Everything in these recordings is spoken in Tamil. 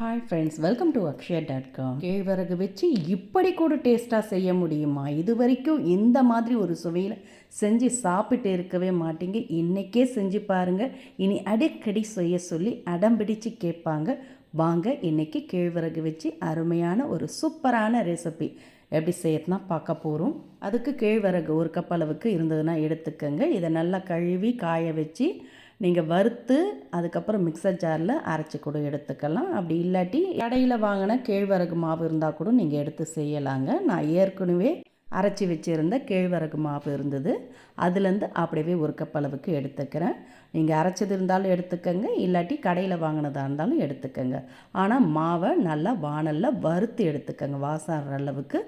Hi friends welcome to Akshaya dot com கேழ்வரகு வச்சு இப்படி கூட டேஸ்ட்டாக செய்ய முடியுமா? இது வரைக்கும் இந்த மாதிரி ஒரு சுவையில் செஞ்சு சாப்பிட்டு இருக்கவே மாட்டீங்க. இன்றைக்கே செஞ்சு பாருங்கள் இனி அடிக்கடி செய்ய சொல்லி அடம் பிடிச்சு கேட்பாங்க. வாங்க இன்றைக்கி கேழ்வரகு வச்சு அருமையான ஒரு சூப்பரான ரெசிபி எப்படி செய்யறதுனா பார்க்க போகிறோம் அதுக்கு கேழ்வரகு ஒரு கப் அளவுக்கு இருந்ததுன்னா எடுத்துக்கோங்க. இதை நல்லா கழுவி காய வச்சு நீங்கள் வறுத்து அதுக்கப்புறம் மிக்சர் ஜாரில் அரைச்சி கூட எடுத்துக்கலாம். அப்படி இல்லாட்டி கடையில் வாங்கின கேழ்வரகு மாவு இருந்தால் கூட நீங்கள் எடுத்து செய்யலாங்க. நான் ஏற்கனவே அரைச்சி வச்சுருந்த கேழ்வரகு மாவு இருந்தது. அதுலேருந்து அப்படியே ஒரு கப் அளவுக்கு எடுத்துக்கிறேன். நீங்கள் அரைச்சது இருந்தாலும் எடுத்துக்கங்க. இல்லாட்டி கடையில் வாங்கினதாக இருந்தாலும் எடுத்துக்கங்க. ஆனால் மாவை நல்லா வானலில் வறுத்து எடுத்துக்கங்க. வாசம் அளவுக்கு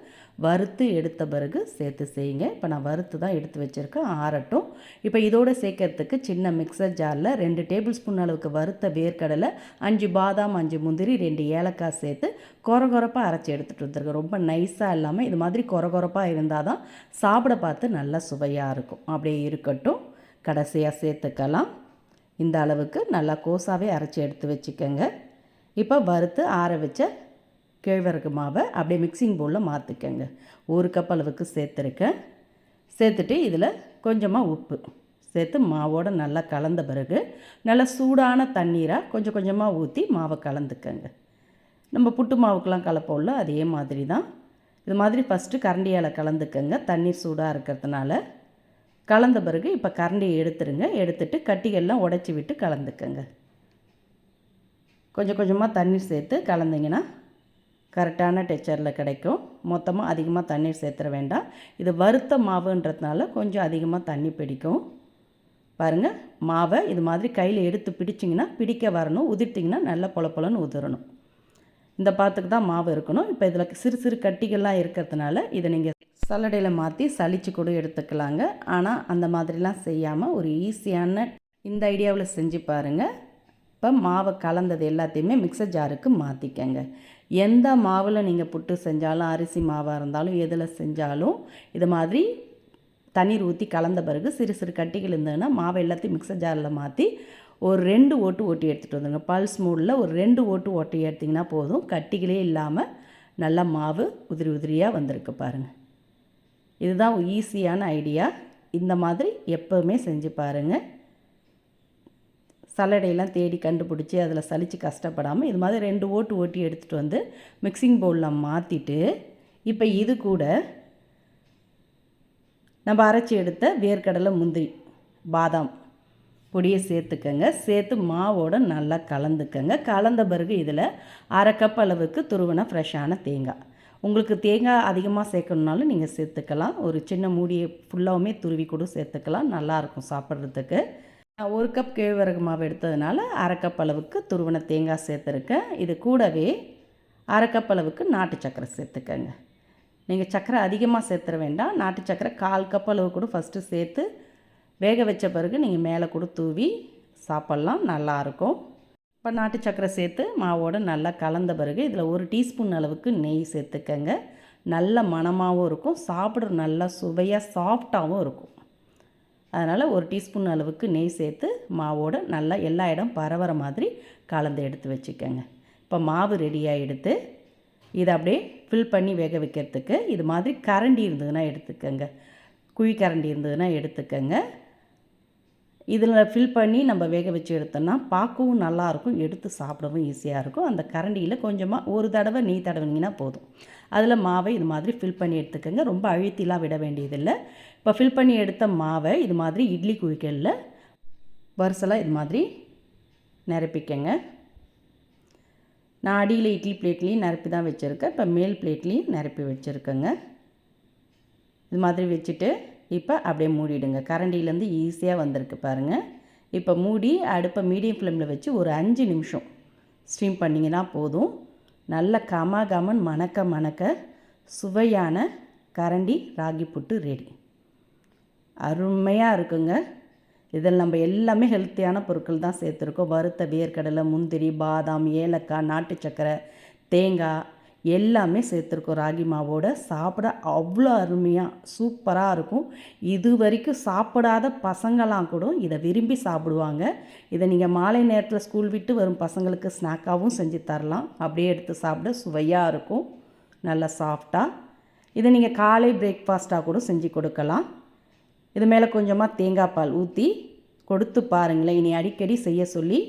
வறுத்து எடுத்த பிறகு சேர்த்து செய்யுங்க. இப்போ நான் வறுத்து தான் எடுத்து வச்சுருக்கேன். ஆறட்டும். இப்போ இதோடு சேர்க்கறதுக்கு சின்ன மிக்சர் ஜாரில் ரெண்டு டேபிள் ஸ்பூன் அளவுக்கு வறுத்த வேர்க்கடலை அஞ்சு பாதாம் அஞ்சு முந்திரி ரெண்டு ஏலக்காய் சேர்த்து கொரகொரப்பாக அரைச்சி எடுத்துகிட்டு வந்துருக்கேன் ரொம்ப நைஸாக இல்லாமல் இது மாதிரி கொரகொரப்பாக இருந்தால் தான் சாப்பிட பார்த்து நல்லா சுவையாக இருக்கும். அப்படியே இருக்கட்டும். கடைசியாக சேர்த்துக்கலாம். இந்த அளவுக்கு நல்லா கோஸாகவே அரைச்சி எடுத்து வச்சுக்கோங்க. இப்போ வறுத்து ஆற வச்ச கேழ்வரகு மாவை அப்படியே மிக்சிங் பவுலில் மாற்றிக்கங்க ஒரு கப் அளவுக்கு சேர்த்துருக்கேன். சேர்த்துட்டு இதில் கொஞ்சமாக உப்பு. சேர்த்து மாவோடு நல்லா கலந்த பிறகு நல்லா சூடான தண்ணீராக கொஞ்சம் கொஞ்சமாக ஊற்றி மாவை கலந்துக்கங்க. நம்ம புட்டு மாவுக்கெலாம் கலப்போம்ல அதே மாதிரி தான் இது மாதிரி ஃபஸ்ட்டு கரண்டியால் கலந்துக்கங்க. தண்ணீர் சூடாக இருக்கிறதுனால. கலந்த பிறகு இப்போ கரண்டியை எடுத்துருங்க. எடுத்துட்டு கட்டிகள்லாம் உடச்சி விட்டு கலந்துக்கங்க. கொஞ்சம் கொஞ்சமாக தண்ணீர் சேர்த்து கலந்திங்கன்னா கரெக்டான டெக்சரில் கிடைக்கும். மொத்தமாக அதிகமாக தண்ணீர் சேர்த்துற வேண்டாம். இது வறுத்த மாவுன்றதுனால கொஞ்சம் அதிகமாக தண்ணி பிடிக்கும். பாருங்கள் மாவை இது மாதிரி கையில் எடுத்து பிடிச்சிங்கன்னா பிடிக்க வரணும். உதிர்த்திங்கன்னா நல்லா பொலப்பொலன்னு உதிரணும். இந்த பாத்துக்கு தான் மாவு இருக்கணும். இப்போ இதில் சிறு சிறு கட்டிகள்லாம் இருக்கிறதுனால இதை நீங்கள் சல்லடையில் மாற்றி சளிச்சு கூட எடுத்துக்கலாங்க. ஆனால் அந்த மாதிரிலாம் செய்யாமல் ஒரு ஈஸியான இந்த ஐடியாவில் செஞ்சு பாருங்கள் இப்போ மாவை கலந்தது எல்லாத்தையுமே மிக்சர் ஜாருக்கு மாற்றிக்கங்க எந்த மாவில் நீங்கள் புட்டு செஞ்சாலும் அரிசி மாவாக இருந்தாலும் எதில் செஞ்சாலும் இது மாதிரி தண்ணீர் ஊற்றி கலந்த பிறகு சிறு சிறு கட்டிகள் இருந்ததுன்னா மாவை எல்லாத்தையும் மிக்சர் ஜாரில் மாற்றி ஒரு ரெண்டு ஓட்டு ஓட்டி எடுத்துகிட்டு வந்துடுங்க பல்ஸ் மூடில் ஒரு ரெண்டு ஓட்டு ஓட்டி எடுத்திங்கன்னா போதும். கட்டிகளே இல்லாமல் நல்லா மாவு உதிரி உதிரியாக வந்திருக்கு பாருங்கள் இதுதான் ஈஸியான ஐடியா இந்த மாதிரி எப்போவுமே செஞ்சு பாருங்கள் சல்லடையெல்லாம் தேடி கண்டுபிடிச்சி அதில் சலித்து கஷ்டப்படாமல் இது மாதிரி ரெண்டு ஓட்டு ஓட்டி எடுத்துகிட்டு வந்து மிக்சிங் பவுலில் மாற்றிட்டு இப்போ இது கூட நம்ம அரைச்சி எடுத்த வேர்க்கடலை முந்திரி பாதாம் பொடியை சேர்த்துக்கங்க. சேர்த்து மாவோடு நல்லா கலந்துக்கங்க. கலந்த பிறகு இதில் அரை கப் அளவுக்கு துருவன ஃப்ரெஷ்ஷான தேங்காய். உங்களுக்கு தேங்காய் அதிகமாக சேர்க்கணுனாலும் நீங்கள் சேர்த்துக்கலாம். ஒரு சின்ன மூடியை ஃபுல்லாகவுமே துருவி கூட சேர்த்துக்கலாம். நல்லாயிருக்கும் சாப்பிட்றதுக்கு. நான் ஒரு கப் கேழ்வரகு மாவு எடுத்ததுனால அரை கப் அளவுக்கு துருவன தேங்காய் சேர்த்துருக்கேன். இது கூடவே அரை கப் அளவுக்கு நாட்டு சக்கரை சேர்த்துக்கங்க. நீங்கள் சக்கரை அதிகமாக சேர்த்துற வேண்டாம். நாட்டு சக்கரை கால் கப் அளவு கூட ஃபஸ்ட்டு சேர்த்து வேக வச்ச பிறகு நீங்கள் மேலே கூட தூவி சாப்பிட்லாம். நல்லாயிருக்கும் இப்போ நாட்டு சக்கரை சேர்த்து மாவோடு நல்லா கலந்த பிறகு இதில் ஒரு டீஸ்பூன் அளவுக்கு நெய் சேர்த்துக்கங்க. நல்ல மணமாகவும் இருக்கும். சாப்பிட்ற நல்லா சுவையாக சாஃப்டாகவும் இருக்கும். அதனால் ஒரு டீஸ்பூன் அளவுக்கு நெய் சேர்த்து மாவோடு நல்லா எல்லா இடம் பரவற மாதிரி கலந்து எடுத்து வச்சுக்கோங்க. இப்போ மாவு ரெடியாக எடுத்து இதை அப்படியே ஃபில் பண்ணி வேக வைக்கிறதுக்கு இது மாதிரி கரண்டி இருந்ததுன்னா எடுத்துக்கோங்க. குழி கரண்டி இருந்ததுன்னா எடுத்துக்கோங்க. இதில் ஃபில் பண்ணி நம்ம வேக வச்சு எடுத்தோம்னா பார்க்கவும் நல்லாயிருக்கும் எடுத்து சாப்பிடவும் ஈஸியாக இருக்கும். அந்த கரண்டியில் கொஞ்சமாக ஒரு தடவை நீ தடவிங்கன்னா போதும். அதில் மாவை இது மாதிரி ஃபில் பண்ணி எடுத்துக்கோங்க. ரொம்ப அழுத்திலாம் விட வேண்டியதில்லை. இப்போ ஃபில் பண்ணி எடுத்த மாவை இது மாதிரி இட்லி குழிக்கலில் வரிசலாக இது மாதிரி நிரப்பிக்கங்க. நான் அடியில் இட்லி பிளேட்லேயும் நிரப்பி தான் வச்சுருக்கேன். இப்போ மேல் பிளேட்லேயும் நிரப்பி வச்சுருக்கேங்க. இது மாதிரி வச்சுட்டு இப்போ அப்படியே மூடிடுங்க. கரண்டிலேருந்து ஈஸியாக வந்திருக்கு பாருங்கள் இப்போ மூடி அடுப்பை மீடியம் ஃப்ளேமில் வச்சு ஒரு அஞ்சு நிமிஷம் ஸ்டீம் பண்ணிங்கன்னா போதும். நல்ல கம கமன் மணக்க மணக்க சுவையான கரண்டி ராகி புட்டு ரெடி அருமையாக இருக்குங்க. இதில் நம்ம எல்லாமே ஹெல்த்தியான பொருட்கள் தான் சேர்த்துருக்கோம். வறுத்த வேர்க்கடலை முந்திரி பாதாம் ஏலக்காய் நாட்டு சக்கரை தேங்காய் எல்லாமே சேர்த்துருக்கோம். ராகி மாவோட சாப்பிட அவ்வளோ அருமையாக சூப்பராக இருக்கும். இது வரைக்கும் சாப்பிடாத பசங்களாம் கூட இதை விரும்பி சாப்பிடுவாங்க. இதை நீங்கள் மாலை நேரத்தில் ஸ்கூல் விட்டு வரும் பசங்களுக்கு ஸ்நாக்காகவும் செஞ்சு தரலாம். அப்படியே எடுத்து சாப்பிட சுவையாக இருக்கும். நல்லா சாஃப்டாக இதை நீங்கள் காலை பிரேக்ஃபாஸ்ட்டாக கூட செஞ்சு கொடுக்கலாம். இது மேலே கொஞ்சமாக தேங்காய் பால் ஊற்றி கொடுத்து பாருங்களேன். இனி அடிக்கடி செய்ய சொல்லி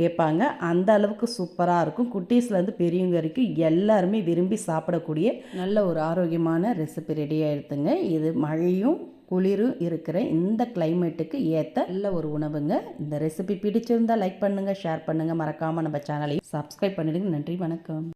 கேட்பாங்க. அந்த அளவுக்கு சூப்பராக இருக்கும். குட்டீஸ்லேருந்து பெரியவங்க வரைக்கும் எல்லாருமே விரும்பி சாப்பிடக்கூடிய நல்ல ஒரு ஆரோக்கியமான ரெசிபி ரெடி ஆகிடுதுங்க இது மழையும் குளிரும் இருக்கிற இந்த கிளைமேட்டுக்கு ஏற்ற நல்ல ஒரு உணவுங்க. இந்த ரெசிபி பிடிச்சிருந்தால் லைக் பண்ணுங்கள் ஷேர் பண்ணுங்கள் மறக்காமல் நம்ம சேனலையும் சப்ஸ்கிரைப் பண்ணிடுங்க. நன்றி வணக்கம்.